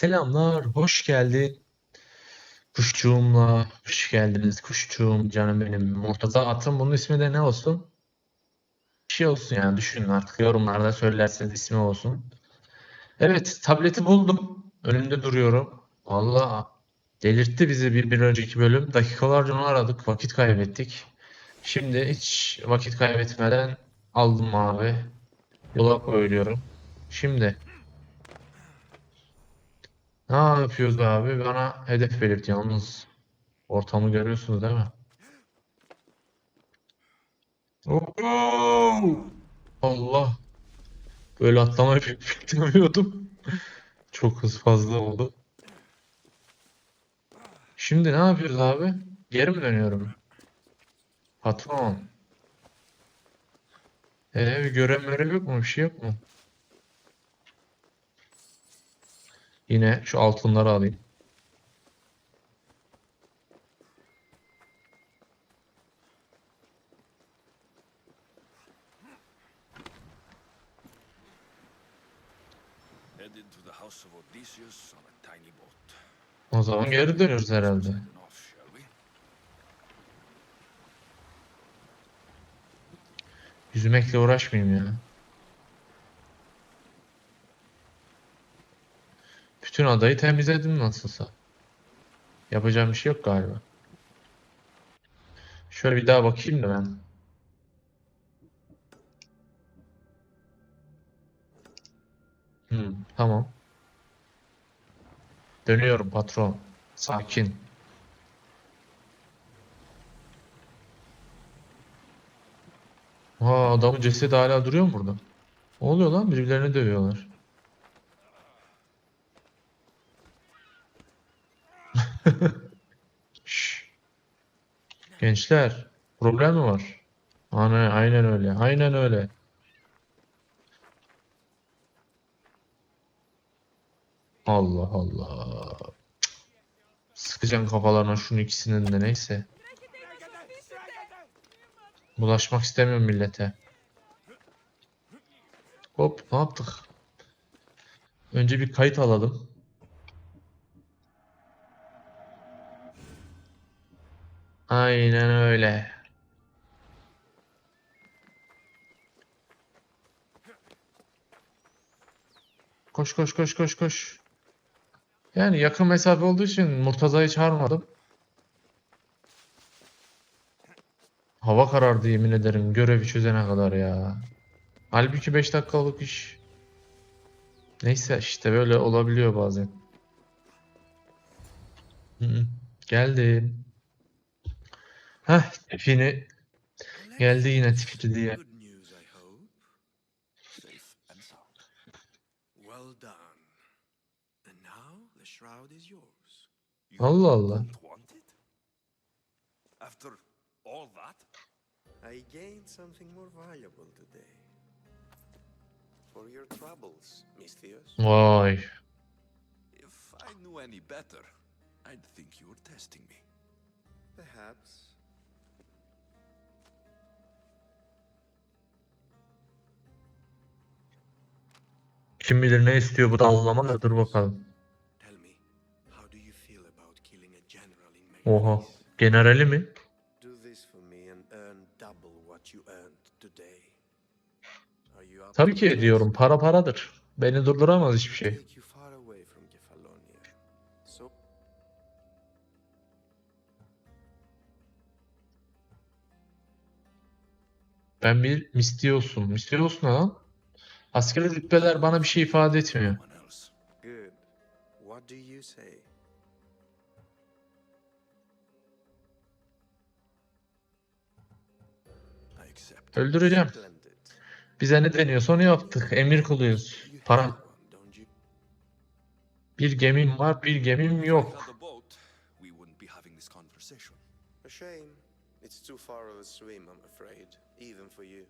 Selamlar, hoş geldin. Kuşçuğumla, hoş geldiniz kuşçuğum, canım benim. Murtaza atın bunun ismi de ne olsun? Bir şey olsun yani düşünün artık yorumlarda söylerseniz ismi olsun. Evet, tableti buldum. Önümde duruyorum. Vallahi delirtti bizi bir, bir önceki bölüm. Dakikalarca onu aradık, vakit kaybettik. Şimdi hiç vakit kaybetmeden aldım abi. Yola koyuyorum. Şimdi ne yapıyoruz abi? Bana hedef belirt yalnız. Ortamı görüyorsunuz değil mi? Oo! Allah. Böyle atlamayı pek beklemiyordum. Çok hız fazla oldu. Şimdi ne yapıyoruz abi? Geri mi dönüyorum? Patron. Ee, bir görev yok mu? Bir şey yok mu? Yine şu altınları alayım. O zaman geri dönüyoruz herhalde. Yüzmekle uğraşmayayım ya. Adayı temizledim nasılsa. Yapacağım bir şey yok galiba. Şöyle bir daha bakayım da ben. Hmm, tamam. Dönüyorum patron. Sakin. Ha adamın cesedi hala duruyor mu burada? Ne oluyor lan? Birbirlerini dövüyorlar. Gençler, problem mi var? Aynen, aynen öyle. Aynen öyle. Allah Allah. Cık. Sıkacağım kafalarına şunun ikisinin de neyse. Bulaşmak istemiyorum millete. Hop, ne yaptık? Önce bir kayıt alalım. Aynen öyle. Koş koş koş koş koş. Yani yakın mesafe olduğu için Murtaza'yı çağırmadım. Hava karardı yemin ederim görevi çözene kadar ya. Halbuki 5 dakikalık iş. Neyse işte böyle olabiliyor bazen. Hı hı. Geldim. Heh, tipini geldi yine tipli diye. Allah Allah. After all that? I gained something more valuable today. For your troubles, Misthios. Vay. If I knew any better, I'd think you were testing me. Perhaps. Kim bilir ne istiyor bu da anlama da dur bakalım. Oha. Generali mi? Tabii ki ediyorum. Para paradır. Beni durduramaz hiçbir şey. Ben bir Mistios'um. Mistios ne lan? Askeri rütbeler bana bir şey ifade etmiyor. Öldüreceğim. Bize ne deniyorsa onu yaptık. Emir kuluyuz. Para. Bir gemim var, bir gemim yok. A shame. It's too far of a swim, I'm afraid, even for you.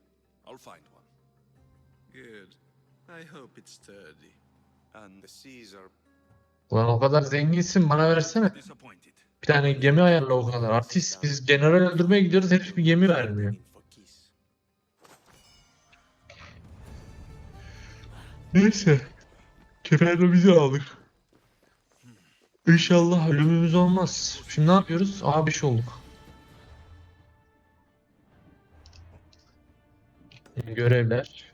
I'll find one. Good. I hope it's sturdy. And The seas are Ulan o kadar zenginsin bana versene. disappointed. Bir tane gemi ayarla o kadar. Artist biz general öldürmeye gidiyoruz hep bir gemi vermiyor. for. Neyse. Keferle bizi aldık. İnşallah ölümümüz olmaz. Şimdi ne yapıyoruz? Aha bir şey olduk. Görevler.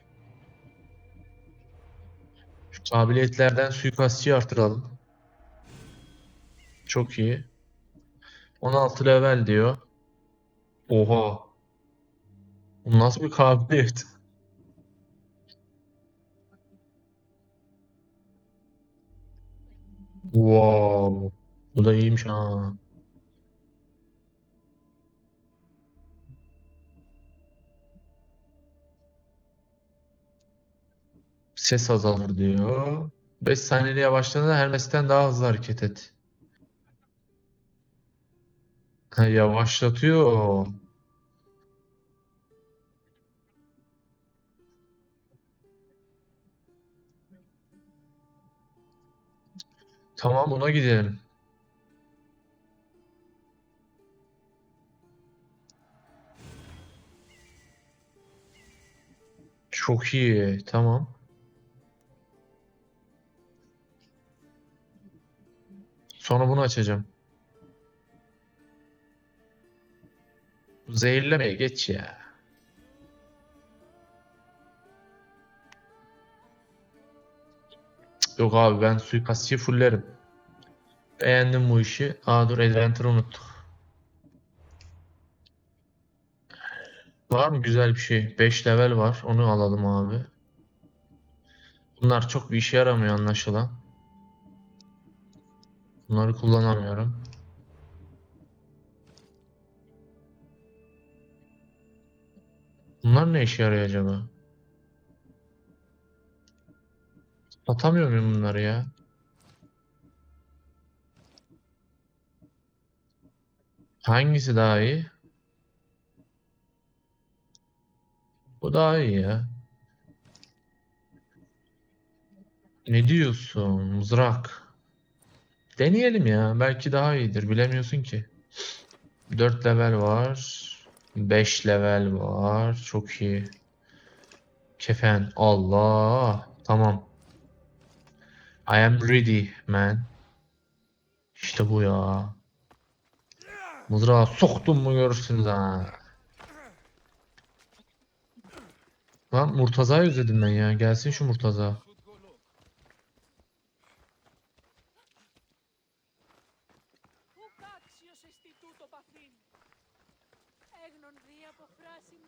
Kabiliyetlerden suikastçıyı artıralım. Çok iyi. 16 level diyor. Oha. Bu nasıl bir kabiliyet? Wow. Bu da iyiymiş ha. Ses azalır diyor. 5 saniyede yavaşladığında Hermes'ten daha hızlı hareket et. Ha, yavaşlatıyor. Tamam buna gidelim. Çok iyi. Tamam. Sonra bunu açacağım. Zehirlemeye geç ya. Yok abi ben suikastçıyı fullerim. Beğendim bu işi. Aa dur Adventure'ı unuttuk. Var mı güzel bir şey? 5 level var. Onu alalım abi. Bunlar çok bir işe yaramıyor anlaşılan. Bunları kullanamıyorum. Bunlar ne işe yarıyor acaba? Atamıyor muyum bunları ya? Hangisi daha iyi? Bu daha iyi ya. Ne diyorsun? Mızrak. Deneyelim ya. Belki daha iyidir. Bilemiyorsun ki. 4 level var. 5 level var. Çok iyi. Kefen. Allah. Tamam. I am ready man. İşte bu ya. Mızrağı soktum mu görürsünüz ha. Lan Murtaza'yı özledim ben ya. Gelsin şu Murtaza.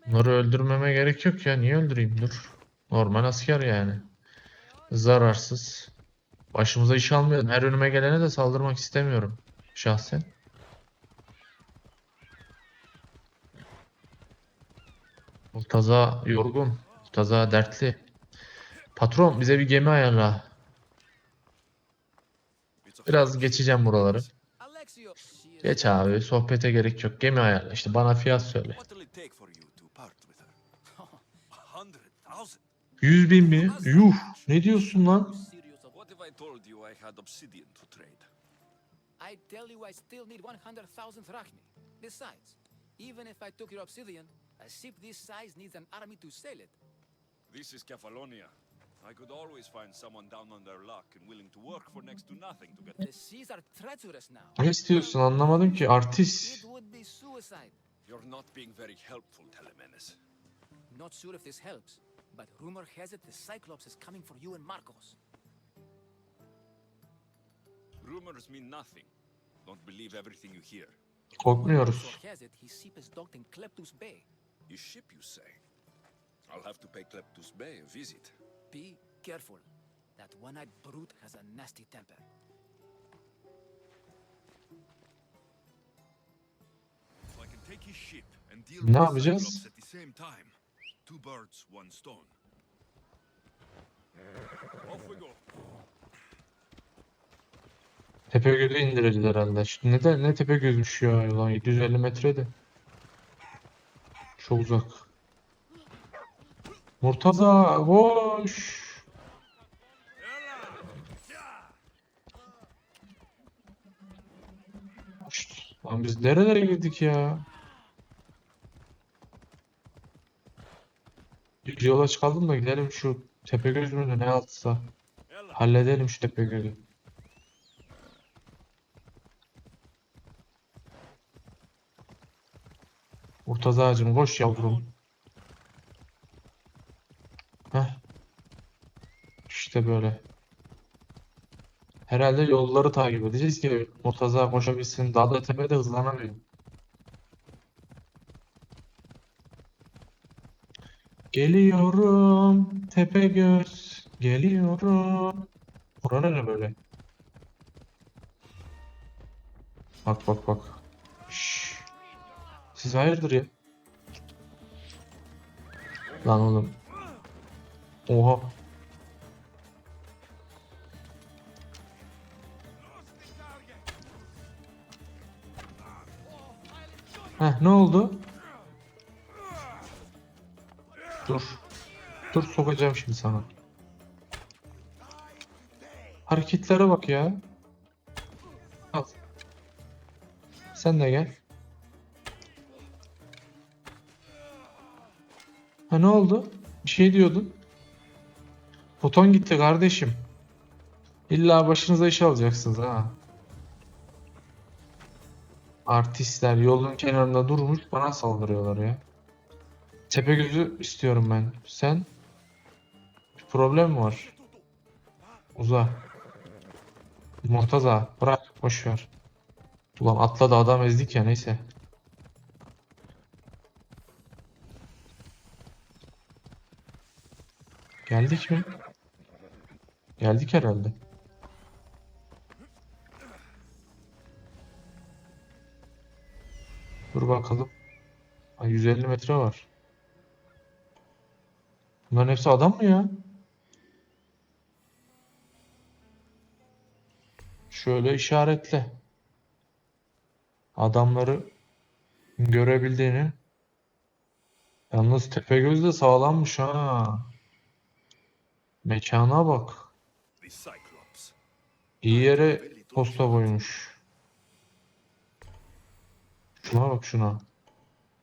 Bunları öldürmeme gerek yok ya. Niye öldüreyim? Dur. Normal asker yani. Zararsız. Başımıza iş almayalım. Her önüme gelene de saldırmak istemiyorum. Şahsen. Murtaza yorgun. Murtaza dertli. Patron bize bir gemi ayarla. Biraz geçeceğim buraları. Geç abi. Sohbete gerek yok. Gemi ayarla. İşte bana fiyat söyle. 100 bin mi? Yuh. Ne diyorsun lan? I tell you I still need 100,000 drachmi. Besides, even if I took your obsidian, a ship this size needs an army to sail it. This is Kefalonia. I could always find someone down on their luck and willing to work for next to nothing to get The seas are treacherous now. Ne istiyorsun anlamadım ki. Artist. It would be suicide. You're not being very helpful, Telemenes. Not sure if this helps, but rumor has it the Cyclops is coming for you and Marcos. Rumors mean nothing. Don't believe everything you hear. Korkmuyoruz. Rumor has it his ship is docked in Kleptus Bay. His ship, you say? I'll have to pay Kleptus Bay a visit. Be careful. That one-eyed brute has a nasty temper. If I can take his ship and deal Ne with the yapacağız? Cyclops at the same time. Two birds, one stone. Off we go. Tepegöz'ü indireceğiz herhalde. Şimdi ne de ne Tepegöz'müş ya lan 750 metrede. Çok uzak. Murtaza koş. Şşt, Lan biz nerelere girdik ya? Yola çıkalım da gidelim şu Tepegöz mü ne altsa. Halledelim şu Tepegöz'ü. Urtaz ağacım koş yavrum. Heh. İşte böyle. Herhalde yolları takip edeceğiz ki Murtaza koşabilsin. Dağda tepede hızlanamıyor. Geliyorum Tepegöz. Geliyorum. Bura ne böyle? Bak bak bak. Şşş. Siz hayırdır ya? Lan oğlum. Oha. Heh ne oldu? Dur. Dur sokacağım şimdi sana. Hareketlere bak ya. Al. Sen de gel. Ha ne oldu? Bir şey diyordun. Foton gitti kardeşim. İlla başınıza iş alacaksınız ha. Artistler yolun kenarında durmuş bana saldırıyorlar ya. Tepegöz'ü istiyorum ben. Sen? Bir problem mi var? Uza. Murtaza bırak boş ver. Ulan atla da adam ezdik ya neyse. Geldik mi? Geldik herhalde. Dur bakalım. Ay 150 metre var. Bunların hepsi adam mı ya? Şöyle işaretle. Adamları görebildiğini. Yalnız Tepegöz de sağlammış ha. Mekana bak. İyi yere posta koymuş. Şuna bak şuna.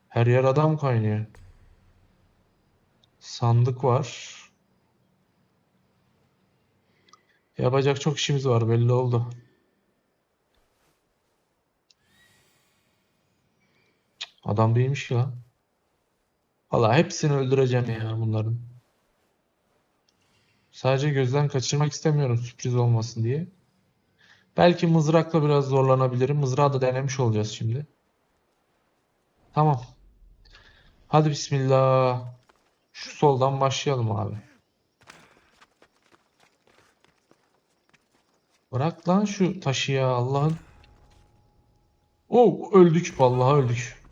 Her yer adam kaynıyor. Sandık var. Yapacak çok işimiz var belli oldu. Adam değilmiş lan. Valla hepsini öldüreceğim ya bunların. Sadece gözden kaçırmak istemiyorum sürpriz olmasın diye. Belki mızrakla biraz zorlanabilirim. Mızrağı da denemiş olacağız şimdi. Tamam. Hadi bismillah. Şu soldan başlayalım abi. Bırak lan şu taşı ya Allah'ın. Oh öldük vallahi öldük.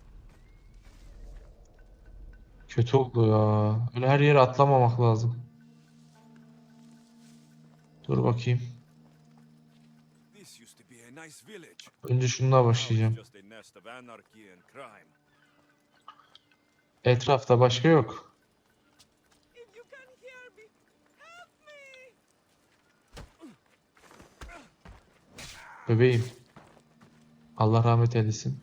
Kötü oldu ya. Öyle her yere atlamamak lazım. Dur bakayım. Önce şununla başlayacağım. Etrafta başka yok. If you can hear me, help me! Bebeğim. Allah rahmet eylesin.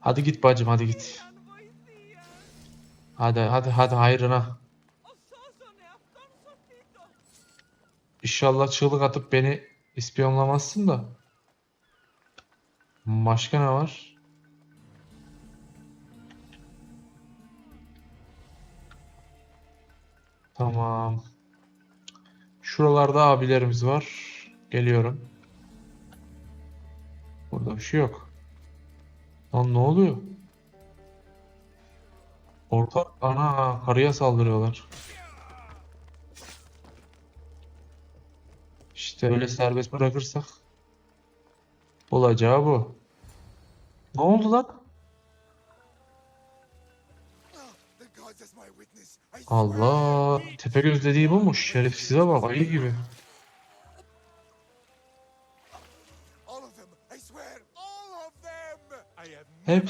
Hadi git bacım hadi git. Hadi hadi hadi hayrına. İnşallah çığlık atıp beni ispiyonlamazsın da. Başka ne var? Tamam. Şuralarda abilerimiz var. Geliyorum. Burada bir şey yok. Lan ne oluyor? Orta ana karıya saldırıyorlar. İşte öyle serbest bırakırsak olacağı bu. Ne oldu lan? Allah. Tepegöz dediği buymuş. Şerefsize bak ayı gibi. İt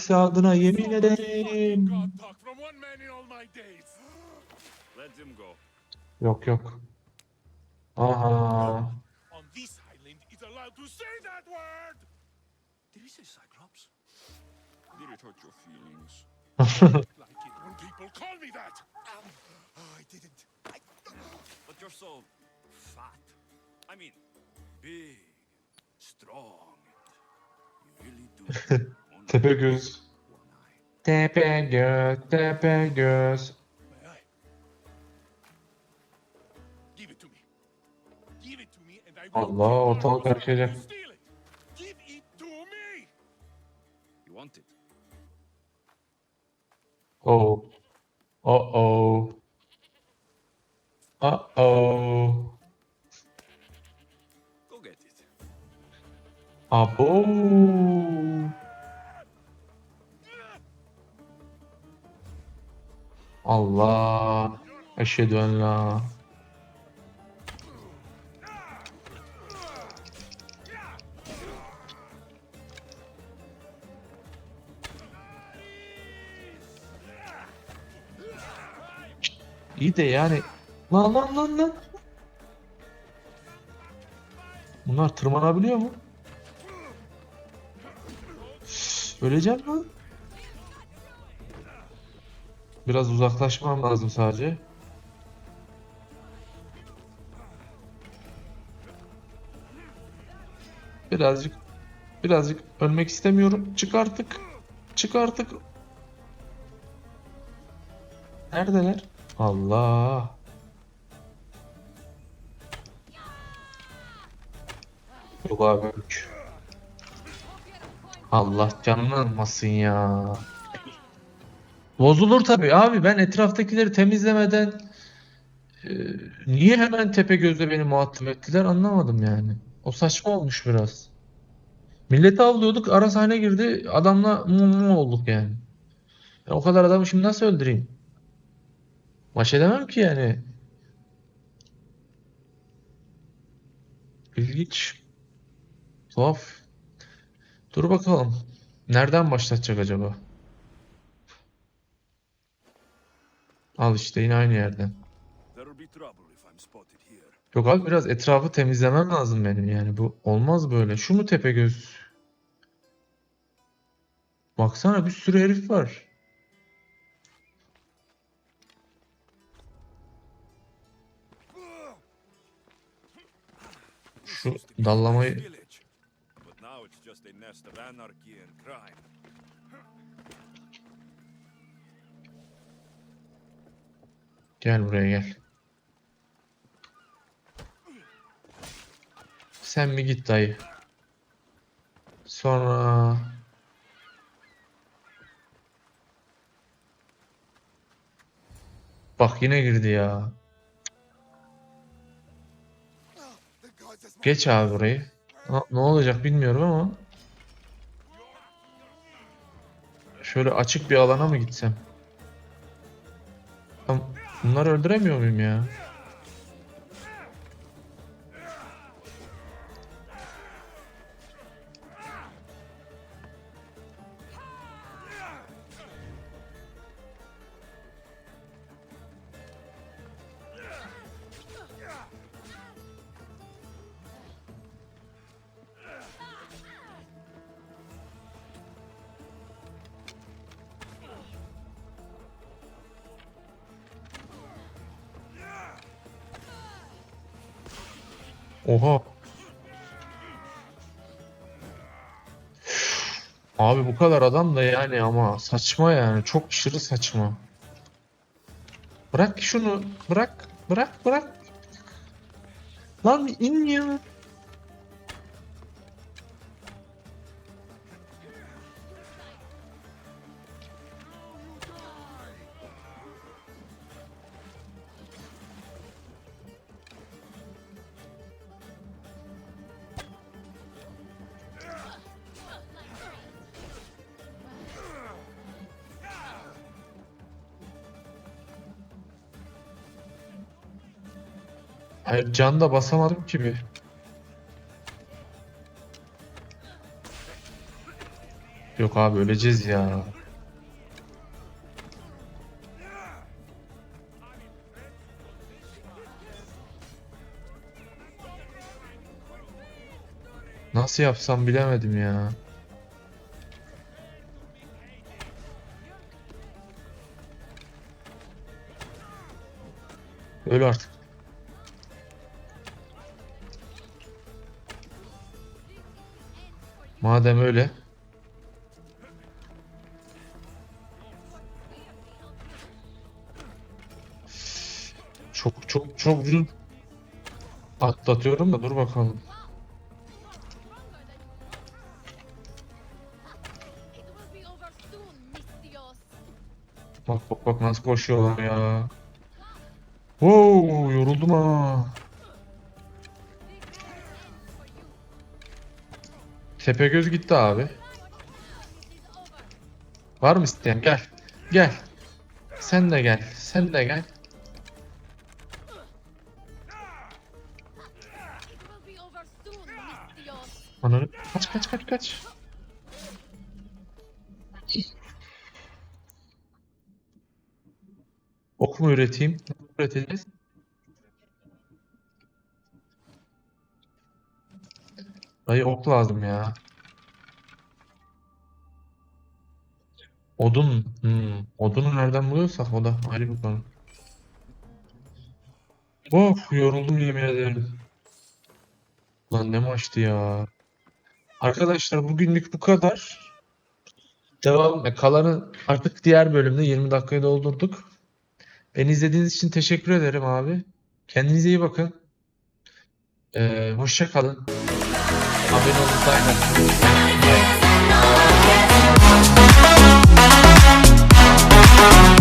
when people call me that. Oh, I mean, big, strong. You really do. Tepegöz. one eye. Tepe göz, tepe göz. May I? Give it to me. Give it to me and I will Allah, ortalık karışacak. Oh. Oh oh. Uh oh. Go get it. Abo. Allah. Eşhedü en la. İyi de yani lan lan lan lan. Bunlar tırmanabiliyor mu? Öleceğim lan. Biraz uzaklaşmam lazım sadece. Birazcık birazcık ölmek istemiyorum. Çık artık. Çık artık. Neredeler? Allah. Yok abi. Allah canını almasın ya. Bozulur tabii abi. Ben etraftakileri temizlemeden e, niye hemen Tepegöz'le beni muhatap ettiler anlamadım yani. O saçma olmuş biraz. Milleti avlıyorduk. Ara sahne girdi. Adamla mu mu olduk yani. Ben o kadar adamı şimdi nasıl öldüreyim? Baş edemem ki yani. İlginç. Tuhaf. Dur bakalım. Nereden başlatacak acaba? Al işte yine aynı yerden. Yok abi biraz etrafı temizlemem lazım benim yani. Bu olmaz böyle. Şu mu Tepegöz? Baksana bir sürü herif var. Şu dallamayı Gel buraya gel. Sen mi git dayı? Sonra Bak yine girdi ya. Geç abi burayı. Ne olacak bilmiyorum ama. Şöyle açık bir alana mı gitsem? Tam bunları öldüremiyor muyum ya? Oha. Abi bu kadar adam da yani ama saçma yani çok aşırı saçma. Bırak şunu bırak bırak bırak. Lan in ya. Hayır can da basamadım ki bir. Yok abi öleceğiz ya. Nasıl yapsam bilemedim ya. Öl artık. Madem öyle. Çok çok çok ucuz atlatıyorum da dur bakalım. Bak bak bak nasıl koşuyorlar ya. Oo yoruldum ha. Tepegöz gitti abi. Var mı isteyen? Gel. Gel. Sen de gel. Sen de gel. Ananı kaç kaç kaç kaç. Ok mu üreteyim? Ne üreteceğiz? Dayı ok lazım ya. Odun. Hmm. Odunu nereden buluyorsak o da ayrı bir konu. Of yoruldum yemin ederim. Lan ne maçtı ya. Arkadaşlar bugünlük bu kadar. Devam. e, Kalanı artık diğer bölümde 20 dakikayı doldurduk. Beni izlediğiniz için teşekkür ederim abi. Kendinize iyi bakın. Ee, hoşça kalın. Abone olun. atın.